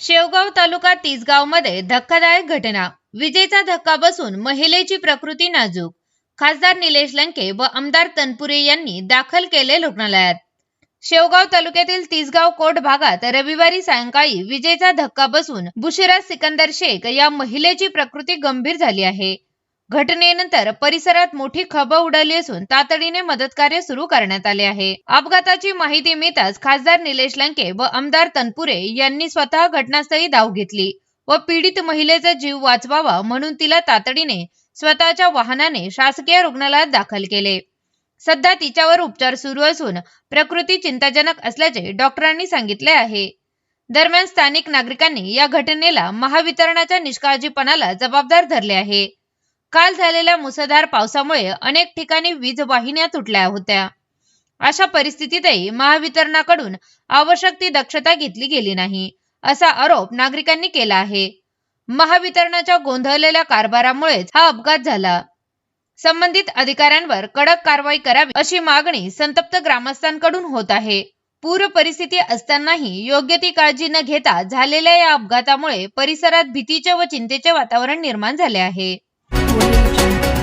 शेवगाव तालुका तिसगावमध्ये धक्कादायक घटना. विजेचा धक्का बसून महिलेची प्रकृती नाजूक. खासदार निलेश लंके व आमदार तनपुरे यांनी दाखल केले रुग्णालयात. शेवगाव तालुक्यातील तिसगाव कोट भागात रविवारी सायंकाळी विजेचा धक्का बसून बुशिरा सिकंदर शेख या महिलेची प्रकृती गंभीर झाली आहे. घटनेनंतर परिसरात मोठी खब उडाली असून तातडीने मदत कार्य सुरू करण्यात आले आहे. अपघाताची माहिती मिळताच खासदार निलेश लंके व आमदार तनपुरे यांनी स्वतः घटनास्थळी धाव घेतली व पीडित महिलेचा जीव वाचवावा म्हणून तिला तातडीने स्वतःच्या वाहनाने शासकीय रुग्णालयात दाखल केले. सध्या तिच्यावर उपचार सुरू असून प्रकृती चिंताजनक असल्याचे डॉक्टरांनी सांगितले आहे. दरम्यान स्थानिक नागरिकांनी या घटनेला महावितरणाच्या निष्काळजीपणाला जबाबदार धरले आहे. काल झालेल्या मुसळधार पावसामुळे अनेक ठिकाणी वीज वाहिन्या तुटल्या होत्या. अशा परिस्थितीतही महावितरणाकडून आवश्यक ती दक्षता घेतली गेली नाही असा आरोप नागरिकांनी केला आहे. महावितरणाच्या गोंधळलेल्या कारभारामुळेच हा अपघात झाला. संबंधित अधिकाऱ्यांवर कडक कारवाई करावी अशी मागणी संतप्त ग्रामस्थांकडून होत आहे. पूर परिस्थिती असतानाही योग्य ती काळजी न घेता झालेल्या या अपघातामुळे परिसरात भीतीचे व चिंतेचे वातावरण निर्माण झाले आहे. 我也不。